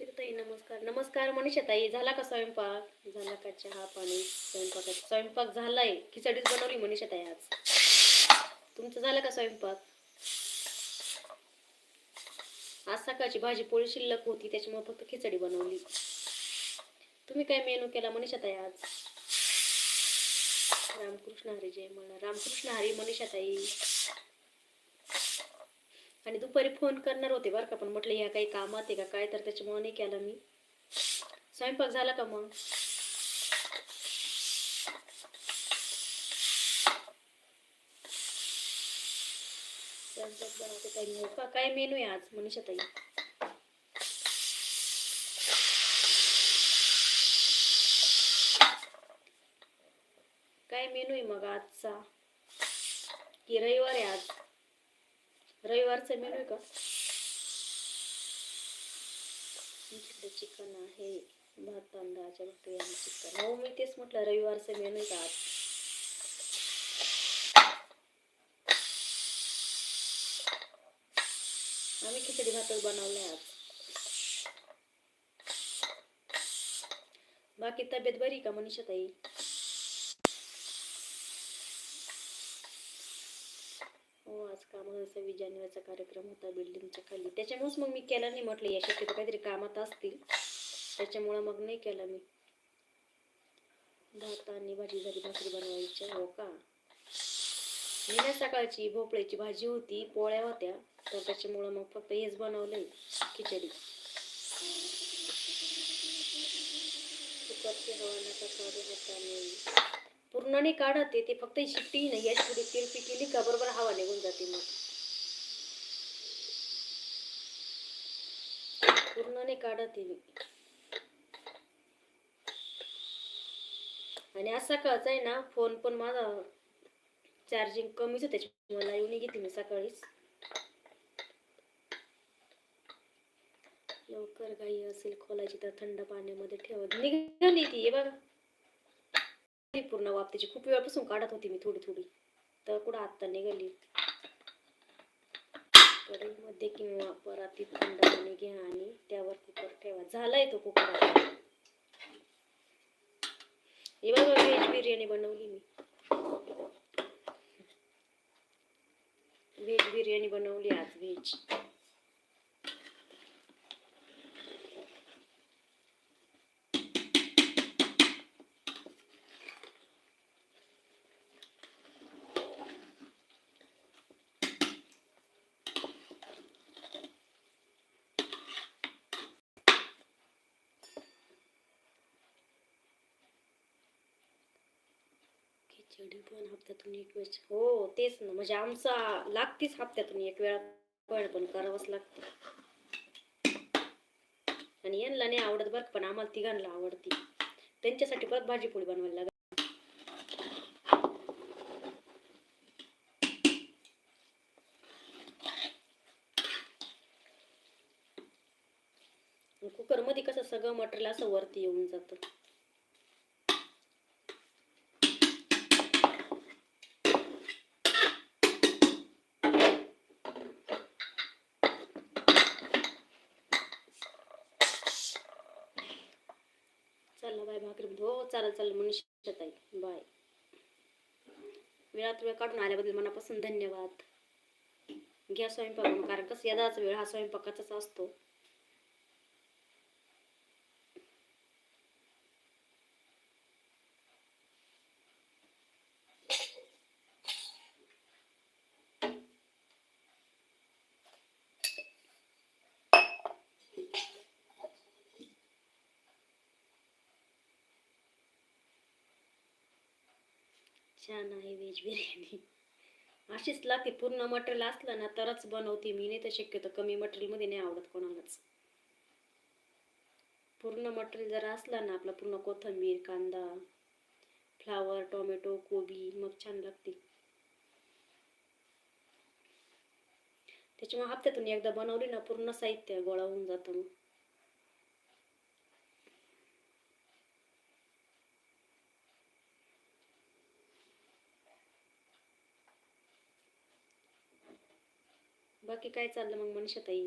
ताई नमस्कार. नमस्कार मनीषा ताई झाला का स्वयंपाक? झाला का चहा पाणी स्वयंपाक? स्वयंपाक झालाय. खिचडीच बनवली मनीषा ताई आज. तुमचं झालं का स्वयंपाक? आज सकाळची भाजी पोळी शिल्लक होती त्याच्यामुळे फक्त खिचडी बनवली. तुम्ही काय मेनू केला मनीषा ताई आज? रामकृष्ण हरी जय मला रामकृष्ण हरी मनीषा ताई आणि दुपारी फोन करणार होते बरं का पण म्हटलं ह्या काही कामात आहे का काय तर त्याच्यामुळे नाही केलं मी. स्वयंपाक झाला का मग? स्वयंपाक बनवते काय मेनू आहे आज मनीषा ताई काय मेनू आहे मग आजचा? की रविवार आहे आज? रविवारचा मेनू आहे का? आमच्याकडे चिकन आहे भात तांदळाच्या भाकरी आणि चिकन हो मी तेच म्हटलं रविवारचा मेनू आहे का आज? आम्ही खिचडी भातच बनवलाय आज. बाकी तब्येत बरी का मनीषा ताई हो आज कामाचा सव्वीस जानेवारीचा कार्यक्रम होता बिल्डिंगच्या खाली. त्याच्यामुळेच मग मी केला नाही म्हटलं या शक्यतो काहीतरी कामात असतील. त्याच्यामुळं मग नाही केला मी. भात आणि भाजी झाली भाकरी बनवायची हो का? मी ना सकाळची भोपळ्याची भाजी होती पोळ्या होत्या. तर त्याच्यामुळं मग फक्त हेच बनवलंय खिचडी. कुकरची हवा नका काढू हाताने पूर्णाने काढाते ते फक्त शिट्टी नाही याची पुढे तिरपी केली का बरोबर हवा निघून जाते मग. पूर्णाने नाही आणि आज सकाळचा आहे ना फोन पण माझा चार्जिंग कमीच होते मला येऊन नाही घेतली मी सकाळीच. लवकर काही असेल खोलायची तर थंड पाण्यामध्ये ठेवत निघाली ती बघा. पूर्ण वापतीची खूप वेळापासून काढत होती मी थोडी थोडी. तर कुठं आत्ता निघाली. कढईमध्ये किंवा परातीत थंड पाणी घ्या आणि त्यावर कुकर ठेवा. झालाय तो कुकर हे बघा व्हेज बिर्याणी बनवली मी. व्हेज बिर्याणी बनवली आज व्हेज. खिचडी पण हप्त्यातून एक वेळेस. हो तेच ना. म्हणजे आमचा लागतीच हप्त्यातून एक वेळा पण पण करावंच लागतं. आणि यांना नाही आवडत बरं पण आम्हाला तिघांना आवडती. त्यांच्यासाठी परत भाजीपोळी बनवायला लागत कुकरमध्ये कसं सगळं मटेरियल असं वरती येऊन जातं. चालेल चालेल मनीषा ताई. बाय. वेळात वेळ काढून आल्याबद्दल मनापासून धन्यवाद. घ्या स्वयंपाक कारण कसं यदाच वेळ हा स्वयंपाकाचाच असतो. छान आहे व्हेज बिर्याणी. अशीच लागते पूर्ण मटेरियल असलं ना तरच बनवते मी. नाही तर शक्यतो कमी मटेरियलमध्ये नाही आवडत कोणालाच. पूर्ण मटेरियल जर असलं ना आपला पूर्ण कोथिंबीर कांदा फ्लावर टोमॅटो कोबी मग छान लागते. त्याच्यामुळे हप्त्यातून एकदा बनवली ना पूर्ण साहित्य गोळा होऊन जातं मग. बाकी काय चाललं मग मनीषा ताई